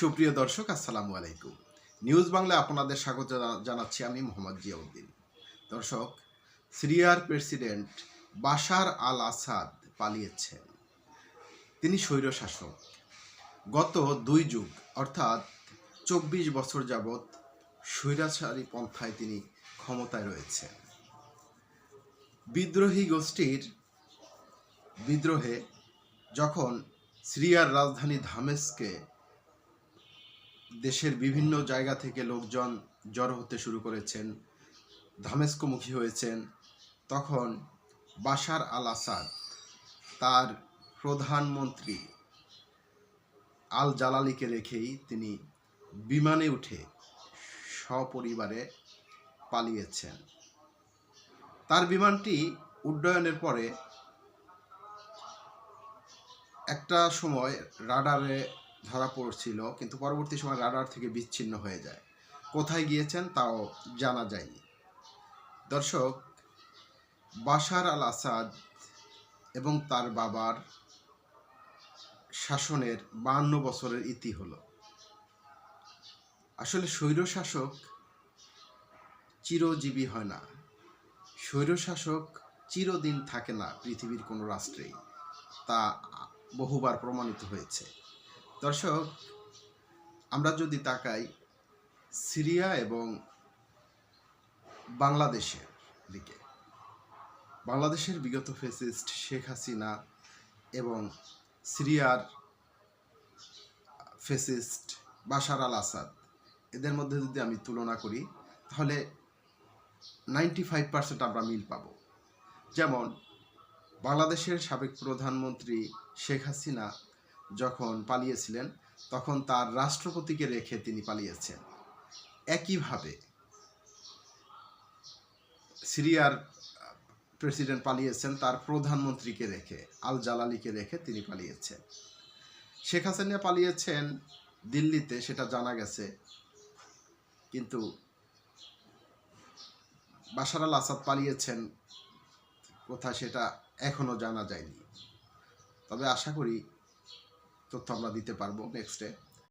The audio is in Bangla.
সুপ্রিয় দর্শক, আসসালামু আলাইকুম। নিউজ বাংলায় আপনাদের স্বাগত জানা- জানাচ্ছি আমি মোহাম্মদ জিয়াউদ্দিন। দর্শক, সিরিয়ার প্রেসিডেন্ট বাশার আল আসাদ পালিয়েছেন। তিনি স্বৈরশাসক। গত দুই যুগ, অর্থাৎ চব্বিশ বছর যাবৎ স্বৈরাচারী পন্থায় তিনি ক্ষমতায় রয়েছেন। বিদ্রোহী গোষ্ঠীর বিদ্রোহে যখন সিরিয়ার রাজধানী ধামেস্কে দেশের বিভিন্ন জায়গা থেকে লোকজন জড়ো হতে শুরু করেছেন, ধামেস্কমুখী হয়েছেন। তখন বাশার আল আসাদ তার প্রধানমন্ত্রী আল জালালিকে রেখেই তিনি বিমানে উঠে সপরিবারে পালিয়েছেন। তার বিমানটি উড্ডয়নের পরে একটা সময় রাডারে ধরা পড়ছিল, কিন্তু পরবর্তী সময় রাডার থেকে বিচ্ছিন্ন হয়ে যায়। কোথায় গিয়েছেন তাও জানা যায়নি। দর্শক, বাশার আল আসাদ এবং তার বাবার শাসনের বাহান্ন বছরের ইতি হল। আসলে স্বৈরশাসক চিরজীবী হয় না। স্বৈরশাসক চিরদিন থাকে না পৃথিবীর কোনো রাষ্ট্রেই। তা বহুবার প্রমাণিত হয়েছে। দর্শক, আমরা যদি তাকাই সিরিয়া এবং বাংলাদেশের দিকে, বাংলাদেশের বিগত ফেসিস্ট শেখ হাসিনা এবং সিরিয়ার ফেসিস্ট বাশার আল আসাদ, এদের মধ্যে যদি আমি তুলনা করি, তাহলে নাইনটি ফাইভ পার্সেন্ট আমরা মিল পাবো। যেমন, বাংলাদেশের সাবেক প্রধানমন্ত্রী শেখ হাসিনা যখন পালিয়েছিলেন, তখন তার রাষ্ট্রপতিকে রেখে তিনি পালিয়েছেন। একইভাবে সিরিয়ার প্রেসিডেন্ট পালিয়েছেন, তার প্রধানমন্ত্রীকে রেখে, আল জালালিকে রেখে তিনি পালিয়েছেন। শেখ হাসিনা পালিয়েছেন দিল্লিতে, সেটা জানা গেছে। কিন্তু বাশার আল আসাদ পালিয়েছেন কোথায় সেটা এখনও জানা যায়নি। তবে আশা করি তথ্য আমরা দিতে পারব নেক্সটে